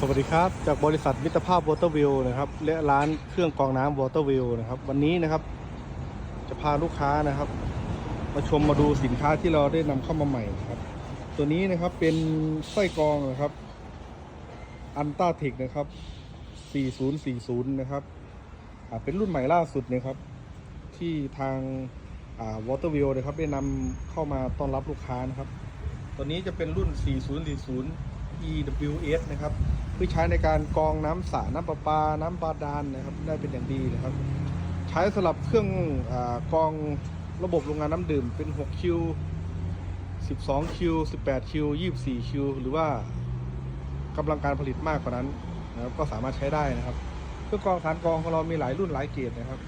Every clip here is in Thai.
สวัสดีครับ จากบริษัทมิตรภาพวอเตอร์วิวนะครับและร้านเครื่องกรองน้ำวอเตอร์วิวนะครับวันนี้นะครับ จะพาลูกค้านะครับ มาชมมาดูสินค้าที่เราได้นำเข้ามาใหม่นะครับ ตัวนี้นะครับเป็นไส้กรองนะครับอันต้าเทคนะครับ 4040 นะครับเป็นรุ่นใหม่ล่าสุดนะครับ ที่ทางวอเตอร์วิวนะครับได้นำเข้ามาต้อนรับลูกค้านะครับ ตัวนี้จะเป็นรุ่น 4040 EWS นะครับเพื่อใช้ในการกรองน้ำสระน้ำประปา น้ำบาดาลนะครับ ได้เป็นอย่างดีนะครับ ใช้สำหรับเครื่องอกรองระบบโรงงานน้ำดื่มเป็น 6 คิว 12 คิว 18 คิว 24 คิว หรือว่ากำลังการผลิตมากกว่านั้นนะครับก็สามารถใช้ได้นะครับ เครื่องกรองสารกรองของเรามีหลายรุ่นหลายเกรดนะครับ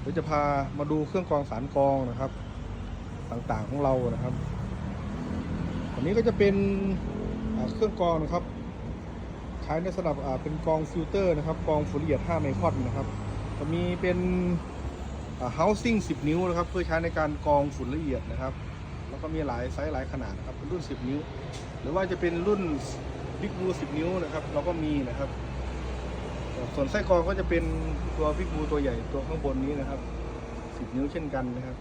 เดี๋ยวจะพามาดูเครื่องกรองสารกรองนะครับ ต่างๆของเรานะครับอันนี้ก็จะเป็น เครื่องกรองนะครับใช้ในสำหรับเป็นกรองฟิลเตอร์นะครับกรองฝุ่นละเอียด5ไมครอนนะครับจะมีเป็นอ่า housing 10 นิ้วนะครับ เพื่อใช้ในการกรองฝุ่นละเอียดนะครับ แล้วก็มีหลายไซส์หลายขนาดนะครับเป็นรุ่น 10 นิ้ว หรือว่าจะเป็นรุ่น Big Blue 10 นิ้วนะครับ เราก็มีนะครับ ส่วนไส้กรองก็จะเป็นตัว Big Blue ตัวใหญ่ตัวข้างบนนี้นะครับ 10 นิ้วเช่นกันนะครับ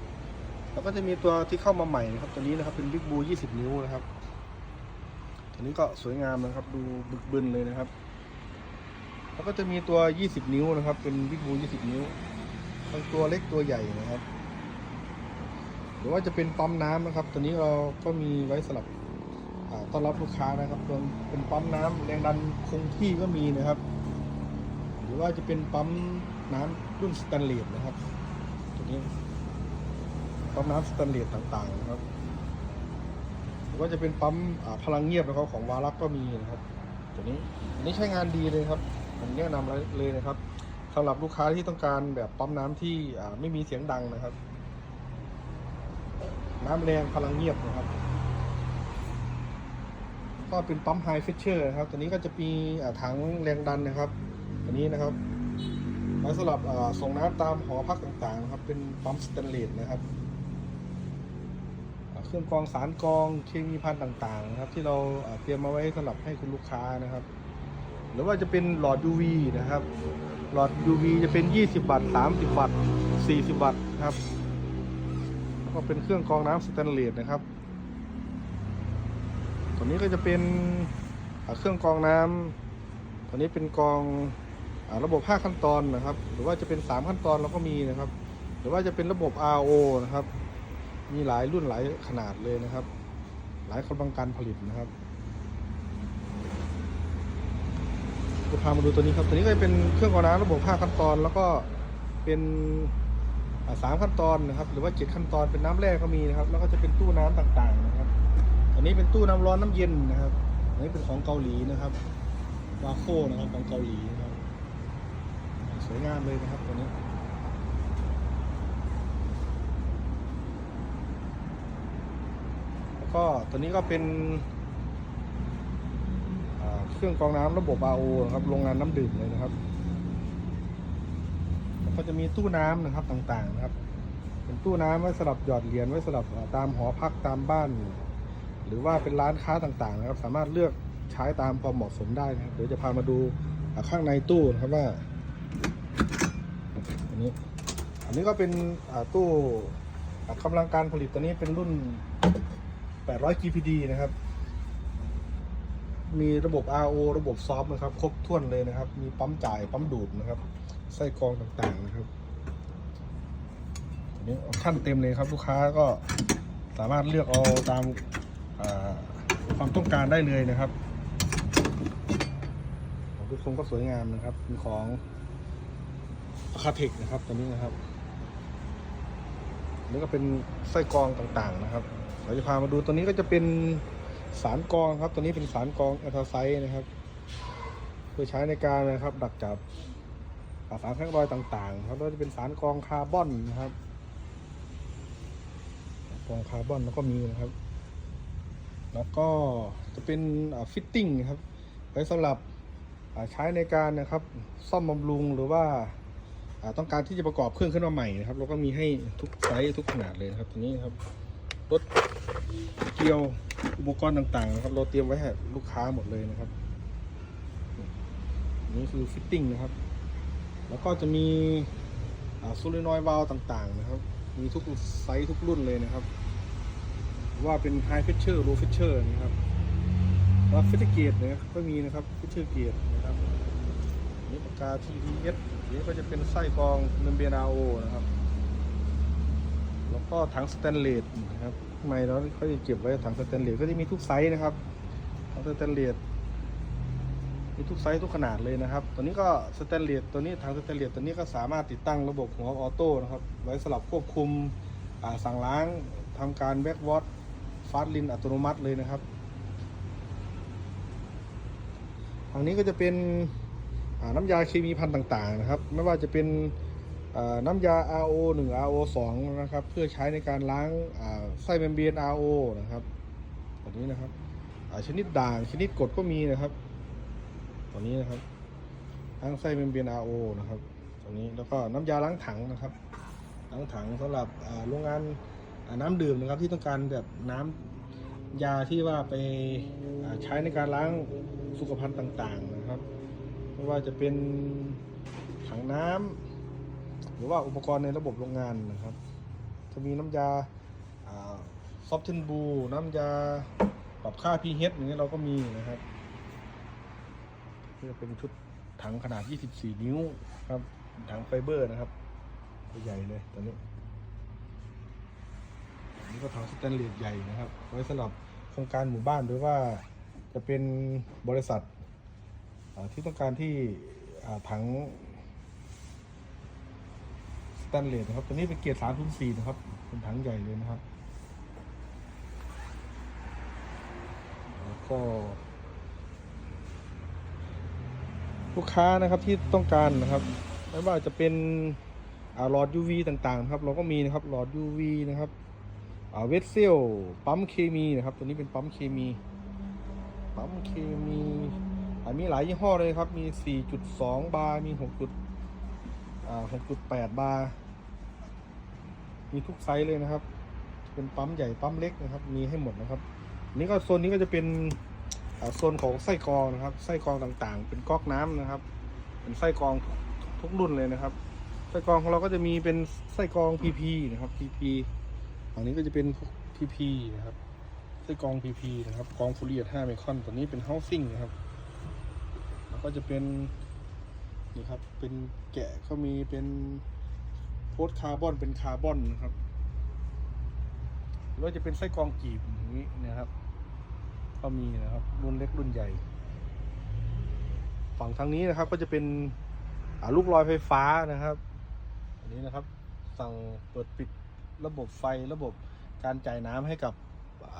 แล้วก็จะมีตัวที่เข้ามาใหม่นะครับตัวนี้นะครับเป็น Big Blue 20 นิ้วนะครับ ตัวนี้ก็สวยงามนะครับ ดูบึกบึนเลยนะครับ แล้วก็จะมีตัว 20 นิ้วนะครับ เป็น Big Blue 20 นิ้ว ทั้งตัวเล็กตัวใหญ่นะครับ หรือว่าจะเป็นปั๊มน้ำนะครับ ตัวนี้เราก็มีไว้สำหรับต้อนรับลูกค้านะครับรวมเป็นปั๊มน้ำแรงดันคงที่ก็มีนะครับ หรือว่าจะเป็นปั๊มน้ำรุ่นสแตนเลสนะครับ ตัวนี้ปั๊มน้ำสแตนเลสต่างๆนะครับ รือว่าจะเป็นปั๊มพลังเงียบนะครับของวารักก็มีนะครับตัวนี้อันนี้ใช้งานดีเลยครับผมแนะนำเลยนะครับสำหรับลูกค้าที่ต้องการแบบปั๊มน้ำที่ไม่มีเสียงดังนะครับ น้ำแรงพลังเงียบนะครับ ก็เป็นปั๊มไฮเฟชเชอร์นะครับตัวนี้ก็จะมีถังแรงดันนะครับตัวนี้นะครับไว้สำหรับส่งน้ำตามหอพักต่างๆนะครับ เป็นปั๊มสแตนเลสนะครับ เครื่องกรองสารกรองเคมีพันธุ์ต่างๆนะครับ ที่เราเตรียมมาไว้สำหรับให้คุณลูกค้านะครับ หรือว่าจะเป็นหลอด UV นะครับ หลอด UV จะเป็น 20 วัตต์ 30 วัตต์ 40 วัตต์ครับแล้วก็เป็นเครื่องกรองน้ำสแตนเลสนะครับ ตัวนี้ก็จะเป็นเครื่องกรองน้ำตัวนี้เป็นกรองอระบบ 5 ขั้นตอนนะครับ หรือว่าจะเป็น 3 ขั้นตอนเราก็มีนะครับ หรือว่าจะเป็นระบบ RO นะครับ มีหลายรุ่นหลายขนาดเลยนะครับ หลายกำลังการผลิตนะครับจะพามาดูตัวนี้ครับ ตัวนี้ก็จะเป็นเครื่องกรองน้ำระบบ5ขั้นตอน แล้วก็เป็นอ่าสามขั้นตอนนะครับ หรือว่า7ขั้นตอนเป็นน้ำแร่ก็มีนะครับ แล้วก็จะเป็นตู้น้ำต่างๆนะครับอันนี้เป็นตู้น้ำร้อนน้ำเย็นนะครับอันนี้เป็นของเกาหลีนะครับวาโคนะครับของเกาหลีนะครับสวยงามเลยนะครับตัวนี้ แล้ว ก็ตัวนี้ก็เป็นเครื่องกรองน้ำระบบ RO นะครับโรงงานน้ำดื่มเลยนะครับแล้วก็จะมีตู้น้ำนะครับต่างๆนะครับ เป็นตู้น้ำไว้สำหรับหยอดเหรียญไว้สำหรับตามหอพักตามบ้าน หรือว่าเป็นร้านค้าต่างๆ นะครับ สามารถเลือกใช้ตามความเหมาะสมได้นะครับเดี๋ยวจะพามาดูข้างในตู้นะครับว่าอันนี้อันนี้ก็เป็นตู้กำลังการผลิตตัวนี้เป็นรุ่น 800 GPD นะครับ มีระบบ RO ระบบซอฟนะครับ ครบถ้วนเลยนะครับ มีปั๊มจ่ายปั๊มดูดนะครับ ไส้กรองต่างๆนะครับอันนี้ออปชั่นเต็มเลยครับลูกค้าก็สามารถเลือกเอาตามาความต้องการได้เลยนะครับของทุกทรงก็สวยงามนะครับเป็นของคาเทคนะครับตัวนี้นะครับ นี่ก็เป็นไส้กรองต่างๆนะครับ เราจะพามาดูตัวนี้ก็จะเป็นสารกรองครับ ตัวนี้เป็นสารกรองแอทาไซต์นะครับเพื่อใช้ในการนะครับ ดักจับสารแท่งรอยต่างๆครับแล้วจะเป็นสารกรองคาร์บอนนะครับกรองคาร์บอนแล้วก็มีนะครับ แล้วก็จะเป็นฟิตติ้งครับ ไว้สำหรับใช้ในการนะครับ ซ่อมบำรุงหรือว่าต้องการที่จะประกอบเครื่องขึ้นมาใหม่นะครับ เราก็มีให้ทุกไซส์ทุกขนาดเลยนะครับตัวนี้ครับรถ เกลียวอุปกรณ์ต่างๆนะครับ เราเตรียมไว้ให้ลูกค้าหมดเลยนะครับ นี้คือฟิตติ้งนะครับ แล้วก็จะมีซูรินอยวาลต่างๆนะครับ มีทุกไซส์ทุกรุ่นเลยนะครับ ว่าเป็นไฮฟิชเชอร์โลฟิชเชอร์นะครับแล้วฟิชเกตเนี่ยก็มีนะครับฟิชเชอร์เกตนะครับนี่ปากกา TPS อันนี้ก็จะเป็นไส้กรองเมมเบราโอนะครับ ก็ถังสแตนเลสนะครับข้างในเราเขาจะเก็บไว้ถังสแตนเลสก็จะมีทุกไซส์นะครับถังสแตนเลสมีทุกไซส์ทุกขนาดเลยนะครับ ตัวนี้ก็สแตนเลสตัวนี้ถังสแตนเลสตัวนี้ก็สามารถติดตั้งระบบหัวออโต้นะครับไว้สลับควบคุมสั่งล้างทำการแบ็กวอตฟาสลินอัตโนมัติเลยนะครับทางนี้ก็จะเป็นน้ำยาเคมีพันต่างๆนะครับ ไม่ว่าจะเป็น น้ำยา RO 1 RO 2นะครับ เพื่อใช้ในการล้างไส้เมมเบรน RO นะครับตัวนี้นะครับชนิดด่างชนิดกดก็มีนะครับตัวนี้นะครับล้างไส้เมมเบรน RO นะครับตัวนี้แล้วก็น้ำยาล้างถังนะครับ ล้างถังสำหรับโรงงานน้ำดื่มนะครับที่ต้องการแบบน้ำยาที่ว่าไปาใช้ในการล้างสุขภัณฑ์ต่างๆนะครับ ไม่ว่าจะเป็นถังน้ำ หรือว่าอุปกรณ์ในระบบโรงงานนะครับ จะมีน้ำยาซอฟเทนบูน้ำยาปรับค่า pH อย่างเงี้เราก็มีนะครับนี่เป็นชุดถังขนาด 24 นิ้วครับ ถังไฟเบอร์นะครับใหญ่เลยตัวนี้นนี้ก็ถังสแตนเลสใหญ่นะครับ ไว้สำหรับโครงการหมู่บ้านหรือว่าจะเป็นบริษัทที่ต้องการที่ถัง แตนเลสนะครับ ตัวนี้เป็นเกียร์3 0 4นะครับ เป็นถังใหญ่เลยนะครับ แล้วก็ ลูกค้านะครับที่ต้องการนะครับ ไม่ว่าจะเป็นหลอด UV ต่างๆนะครับ เราก็มีนะครับหลอด UV นะครับเวสเซลปั๊มเคมีนะครับ ตัวนี้เป็นปั๊มเคมี ปั๊มเคมีมีหลายยี่ห้อเลยครับ มี 4.2 บาร์ มี 6. จุดอ่า6.8บาร์ มีทุกไซส์เลยนะครับ เป็นปั๊มใหญ่ปั๊มเล็กนะครับ มีให้หมดนะครับนนี้ก็โซนนี้ก็จะเป็นโซนของไส้กรองนะครับ ไส้กรองต่างๆ เป็นก๊อกน้ำนะครับ เป็นไส้กรองทุกรุ่นเลยนะครับ ไส้กรองของเราก็จะมีเป็นไส้กรอง PP นะครับ PP ฝั่งนี้ก็จะเป็นพวก PP นะครับ ไส้กรอง PP นะครับกรองฟูเรีย5ไมคอนตัวนี้เป็น housing นะครับ แล้วก็จะเป็น นี่ครับ เป็นแกะก็มีเป็นโพสคาร์บอนเป็นคาร์บอนนะครับ แล้วจะเป็นไส้กรองกีบอย่างนี้นะครับ ก็มีนะครับรุ่นเล็กรุ่นใหญ่ ฝั่งทางนี้นะครับก็จะเป็นลูกลอยไฟฟ้านะครับ อันนี้นะครับ สั่งเปิดปิดระบบไฟระบบการจ่ายน้ำให้กับ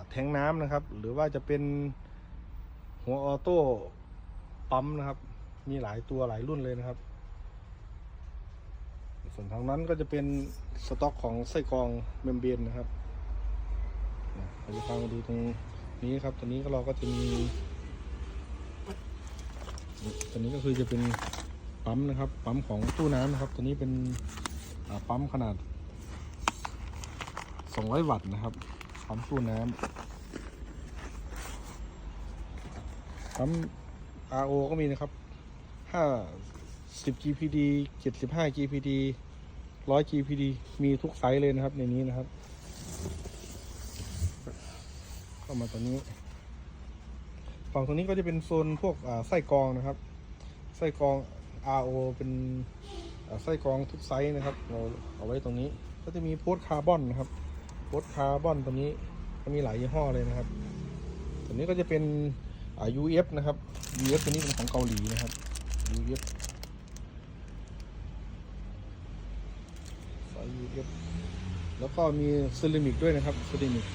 แทงน้ำนะครับ หรือว่าจะเป็นหัวออโต้ปั๊มนะครับ มีหลายตัวหลายรุ่นเลยนะครับ ส่วนทางนั้นก็จะเป็นสต็อกของไส้กรองเมมเบรนนะครับเราจะฟังมาดูตรงนี้ครับตัวนี้ก็เราก็จะมีตัวนี้ก็คือจะเป็นปั๊มนะครับ ปั๊มของตู้น้ำนะครับ ตัวนี้เป็นปั๊มขนาด 200 วัตต์นะครับ ปั๊มตู้น้ำปั๊ม RO ก็มีนะครับ 50 GPD 75 GPD 100 GPD มีทุกไซส์เลยนะครับ ในนี้นะครับ เข้ามาตัวนี้ฝั่งตรงนี้ก็จะเป็นโซนพวกไส้กรองนะครับ ไส้กรอง RO เป็นไส้กรองทุกไซส์นะครับ เราเอาไว้ตรงนี้ ก็จะมีโพสคาร์บอนนะครับ โพสคาร์บอนตัวนี้ก็มีหลายยี่ห้อเลยนะครับตัวนี้ก็จะเป็น UF นะครับ UF ตัวนี้เป็นของเกาหลีนะครับ UF สาย UF แล้วก็มีเซรามิกด้วยนะครับเซรามิก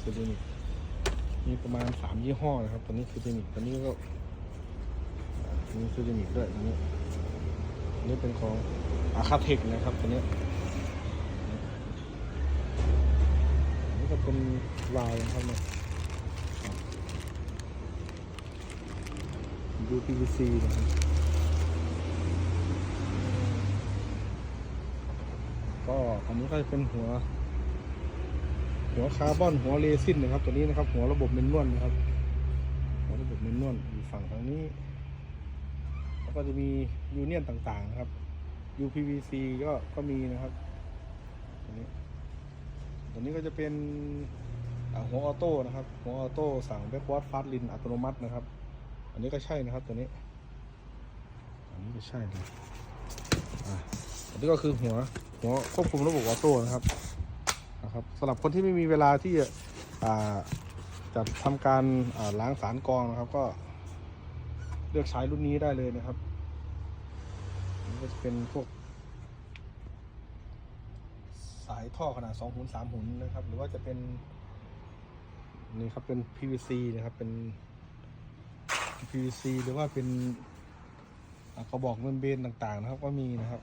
เซรามิกมีประมาณสามยี่ห้อนะครับตัวนี้คือเซรามิกตัวนี้ก็มีเซรามิกด้วยตัวนี้นนี้เป็นของอาคาเทคนะครับตัวนี้นนี้ก็เป็นลายนะครับเนี่ย UPVC นะครับก็อันนี้ก็จะเป็นหัว หัวคาร์บอนหัวเรซินนะครับ ตัวนี้นะครับ หัวระบบเมนนวลนะครับ หัวระบบเมนนวลอยู่ฝั่งทางนี้ แล้วก็จะมียูเนียนต่างๆนะครับ UPVC ก็ก็มีนะครับตัวนี้ตัวนี้ก็จะเป็นหัวออโต้นะครับ หัวออโต้สั่งแบ็กวอร์ดฟาสลินอัตโนมัตินะครับ อันนี้ก็ใช่นะครับตัวนี้ อันนี้ก็ใช่นะอะอันนี้ก็คือหัวหัวควบคุมระบบออโต้นะครับนะครับสำหรับคนที่ไม่มีเวลาที่จะอ่าจะทำการล้างสารกรองนะครับ ก็เลือกใช้รุ่นนี้ได้เลยนะครับนนี้ก็จะเป็นพวก สายท่อขนาด2หุน3หุนนะครับ หรือว่าจะเป็นนี่ครับเป็น PVC นะครับเป็น PVC หรือว่าเป็นกระบอกเมมเบรนต่างๆนะครับ ก็มีนะครับ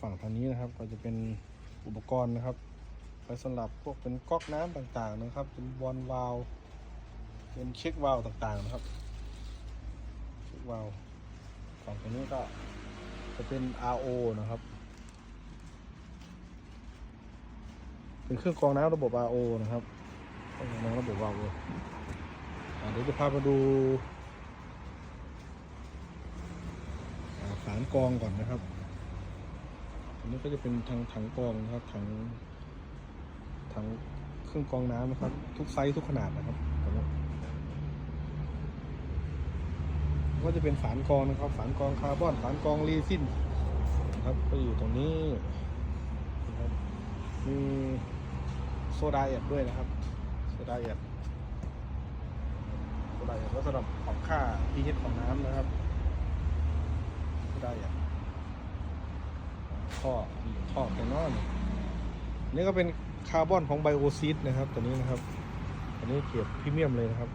ฝั่งทางนี้นะครับก็จะเป็นอุปกรณ์นะครับไปสำหรับพวกเป็นก๊อกน้ำต่างๆนะครับ เป็นบอลวาลเป็นเช็ควาลต่างๆนะครับเช็ควาลฝั่งตรงนี้ก็จะเป็น RO นะครับ เป็นเครื่องกรองน้ำระบบ RO นะครับเครื่องกรองน้ำระบบ RO อ่า เดี๋ยวจะพามาดูอ่านกองก่อนนะครับ อันนี้ก็จะเป็นทางถังกองนะครับถังถังเครื่องกองน้ำนะครับ ทุกไซส์ทุกขนาดนะครับก็จะเป็นฝานกองนะครับฝานกองคาร์บอนฝานกองเรซินนะครับก็อยู่ตรงนี้นะครับมีโซดาเอดด้วยนะครับ โซดาเอด โซดาเอดก็สำหรับปรับค่า pH ของน้ำนะครับโซดาเอดท่อท่อแคนนอนนี่ก็เป็นคาร์บอนของไบโอซิดนะครับตัวนี้นะครับตัวนี้เกียบพรีเมียมเลยนะครับ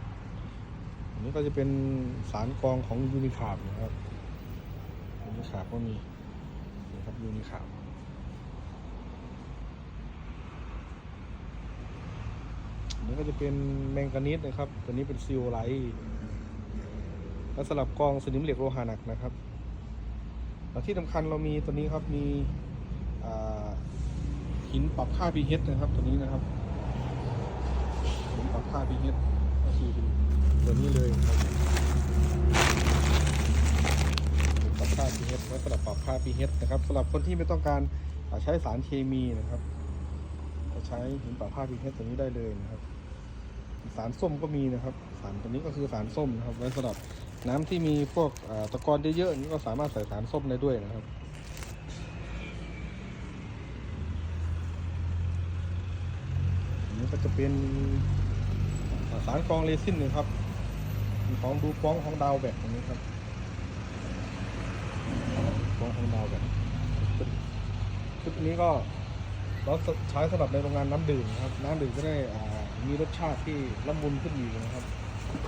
อันนี้ก็จะเป็นสารกรองของยูนิคาร์บนะครับยูนิคาร์บก็มีนะครับยูนิคาร์บอั นนี้ก็จะเป็นแมงกานีสนะครับ ตัวนี้เป็นซิลไลท์และสลับกองสนิมเหล็กโลหะหนักนะครับที่สำคัญเรามีตัวนี้ครับมีหินปรับค่า pH นะครับตัวนี้นะครับหินปรับค่า pH ก็คือตัวนี้เลยครับปรับค่า pH ไว้สำหรับปรับค่า pH นะครับสำหรับคนที่ไม่ต้องการใช้สารเคมีนะครับก็ใช้หินปรับค่า pH ตัวนี้ได้เลยนะครับ สารส้มก็มีนะครับ สารตัวนี้ก็คือสารส้มนะครับ ไว้สำหรับน้ำที่มีพวกตะกอนเยอะๆนี่ก็สามารถใส่สารส้มได้ด้วยนะครับอันนี้ก็จะเป็นสารกรองเรซินนะครับของดูป้องของดาวแบบตรงนี้ครับป้องของดาวแบบชุดชุดนี้ก็เราใช้สำหรับในโรงงานน้ำดื่มนะครับ น้ำดื่มจะได้อ่า มีรสชาติที่ละมุนขึ้นอีกนะครับ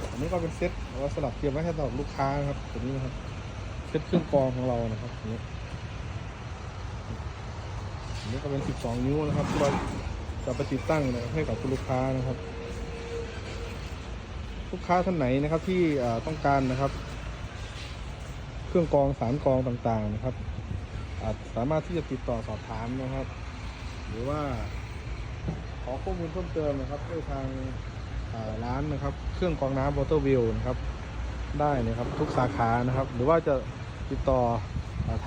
อันนี้ก็เป็นเซ็ตเอาไว้สำหรับเตรียมไว้ให้สำหรับลูกค้านะครับตัวนี้นะครับเซ็ตเครื่องกรองของเรานะครับนี้อันนี้ก็เป็น 12 นิ้วนะครับที่เราจะไปติดตั้งให้กับคุณลูกค้านะครับ ลูกค้าท่านไหนนะครับที่ต้องการนะครับ เครื่องกรองสารกรองต่างๆนะครับอาจสามารถที่จะติดต่อสอบถามนะครับ หรือว่า ขอข้อมูลเพิ่มเติมนะครับด้วยทางร้านนะครับ เครื่องกรองน้ำ Water w i l l นะครับ ได้นะครับทุกสาขานะครับ หรือว่าจะติดต่อ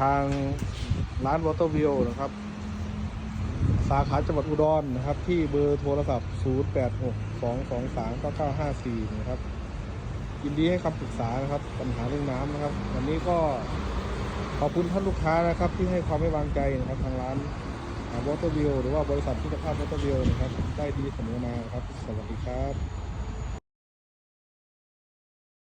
ทางร้าน Water w i l l นะครับ สาขาจังหวัดอุดรนะครับ ที่เบอร์โทรศัพท์ 0862239954 นะครับยินดีให้คำปรึกษานะครับ ปัญหาเรื่องน้ำนะครับ วันนี้ก็ขอบคุณท่านลูกค้านะครับ ที่ให้ความไว้วางใจนะครับทางร้าน วอเตอร์วิวหรือว่าบริษัทพิพิธภาพวอเตอร์วิวนะครับ ได้ดีเสมอมาครับ สวัสดีครับ